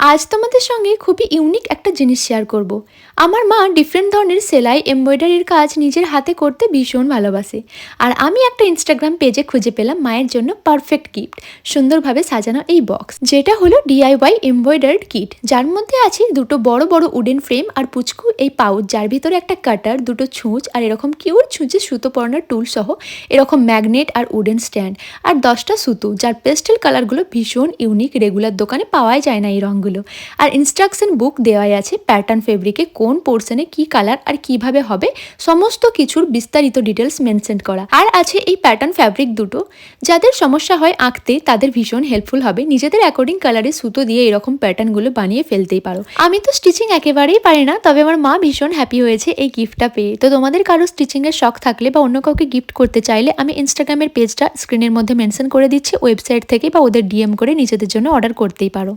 আজ তোমাদের সঙ্গে খুবই ইউনিক একটা জিনিস শেয়ার করব। আমার মা ডিফারেন্ট ধরনের সেলাই এমব্রয়ডারির কাজ নিজের হাতে করতে ভীষণ ভালোবাসে। আর আমি একটা ইনস্টাগ্রাম পেজে খুঁজে পেলাম মায়ের জন্য পারফেক্ট গিফট সুন্দরভাবে সাজানো এই বক্স যেটা হলো ডিআইওয়াই এমব্রয়ডার্ড কিট যার মধ্যে আছে দুটো বড় বড় উডেন ফ্রেম আর পুচকু এই পাউচ যার ভিতরে একটা কাটার দুটো ছুঁচ আর এরকম কিউর ছুঁচে সুতো পরানোর টুল সহ এরকম ম্যাগনেট আর উডেন স্ট্যান্ড আর দশটা সুতো, যার পেস্টেল কালারগুলো ভীষণ ইউনিক রেগুলার দোকানে পাওয়াই যায় না এই রঙগুলো। আর ইনস্ট্রাকশন বুক দেওয়াই আছে প্যাটার্ন ফেব্রিকে কোন পোর্শনে কি কালার আর কীভাবে হবে, সমস্ত কিছুর বিস্তারিত ডিটেলস মেনশন করা। আর আছে এই প্যাটার্ন ফ্যাব্রিক দুটো। যাদের সমস্যা হয় আঁকতে, তাদের ভীষণ হেল্পফুল হবে। নিজেদের অ্যাকর্ডিং কালারে সুতো দিয়ে এরকম প্যাটার্নগুলো বানিয়ে ফেলতেই পারো। আমি তো স্টিচিং একেবারেই পারি না, তবে আমার মা ভীষণ হ্যাপি হয়েছে এই গিফটটা পেয়ে। তো তোমাদের কারও স্টিচিংয়ের শখ থাকলে বা অন্য কাউকে গিফট করতে চাইলে, আমি ইনস্টাগ্রামের পেজটা স্ক্রিনের মধ্যে মেনশন করে দিচ্ছি ওয়েবসাইট থেকে বা ওদের ডিএম করে নিজেদের জন্য অর্ডার করতেই পারো।